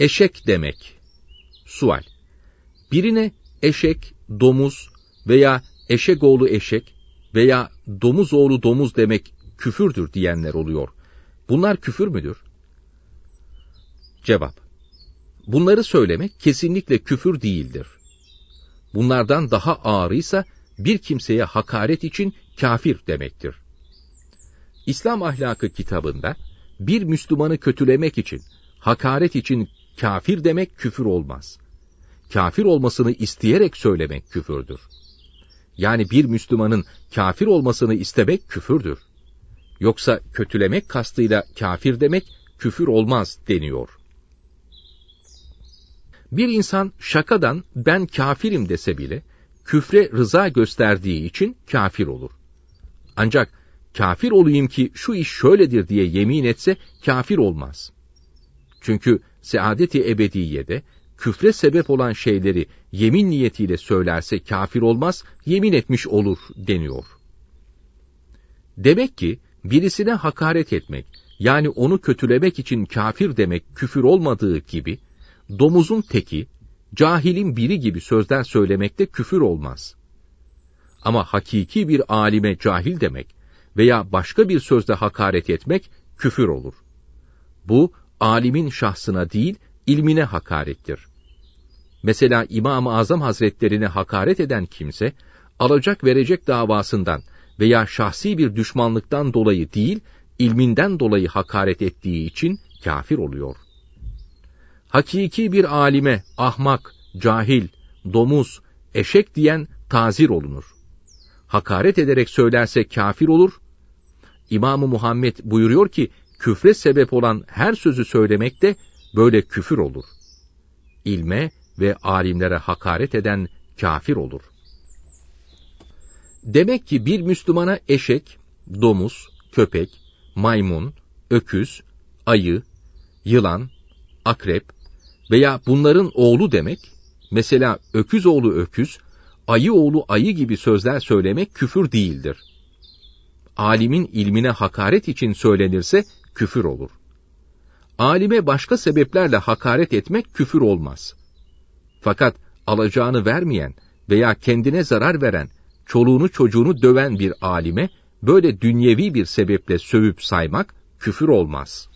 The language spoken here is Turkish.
Eşek demek. Sual. Birine eşek, domuz veya eşek oğlu eşek veya domuz oğlu domuz demek küfürdür diyenler oluyor. Bunlar küfür müdür? Cevap. Bunları söylemek kesinlikle küfür değildir. Bunlardan daha ağırıysa bir kimseye hakaret için kafir demektir. İslam ahlakı kitabında bir Müslümanı kötülemek için, hakaret için kafir demek küfür olmaz. Kafir olmasını isteyerek söylemek küfürdür. Yani bir Müslümanın kafir olmasını istemek küfürdür. Yoksa kötülemek kastıyla kafir demek küfür olmaz deniyor. Bir insan şakadan ben kafirim dese bile küfre rıza gösterdiği için kafir olur. Ancak kafir olayım ki şu iş şöyledir diye yemin etse kafir olmaz. Çünkü saadeti ebediyede küfre sebep olan şeyleri yemin niyetiyle söylerse kafir olmaz, yemin etmiş olur deniyor. Demek ki birisine hakaret etmek, yani onu kötülemek için kafir demek küfür olmadığı gibi, domuzun teki, cahilin biri gibi sözler söylemekte küfür olmaz. Ama hakiki bir alime cahil demek veya başka bir sözle hakaret etmek küfür olur. Bu, alimin şahsına değil, ilmine hakarettir. Mesela İmam-ı Azam Hazretlerine hakaret eden kimse, alacak verecek davasından veya şahsi bir düşmanlıktan dolayı değil, ilminden dolayı hakaret ettiği için kafir oluyor. Hakiki bir alime ahmak, cahil, domuz, eşek diyen tazir olunur. Hakaret ederek söylerse kafir olur. İmam-ı Muhammed buyuruyor ki, küfre sebep olan her sözü söylemek de böyle küfür olur. İlme ve alimlere hakaret eden kafir olur. Demek ki bir Müslümana eşek, domuz, köpek, maymun, öküz, ayı, yılan, akrep veya bunların oğlu demek, mesela öküz oğlu öküz, ayı oğlu ayı gibi sözler söylemek küfür değildir. Alimin ilmine hakaret için söylenirse küfür olur. Alime başka sebeplerle hakaret etmek küfür olmaz. Fakat alacağını vermeyen veya kendine zarar veren, çoluğunu çocuğunu döven bir alime böyle dünyevi bir sebeple sövüp saymak küfür olmaz.''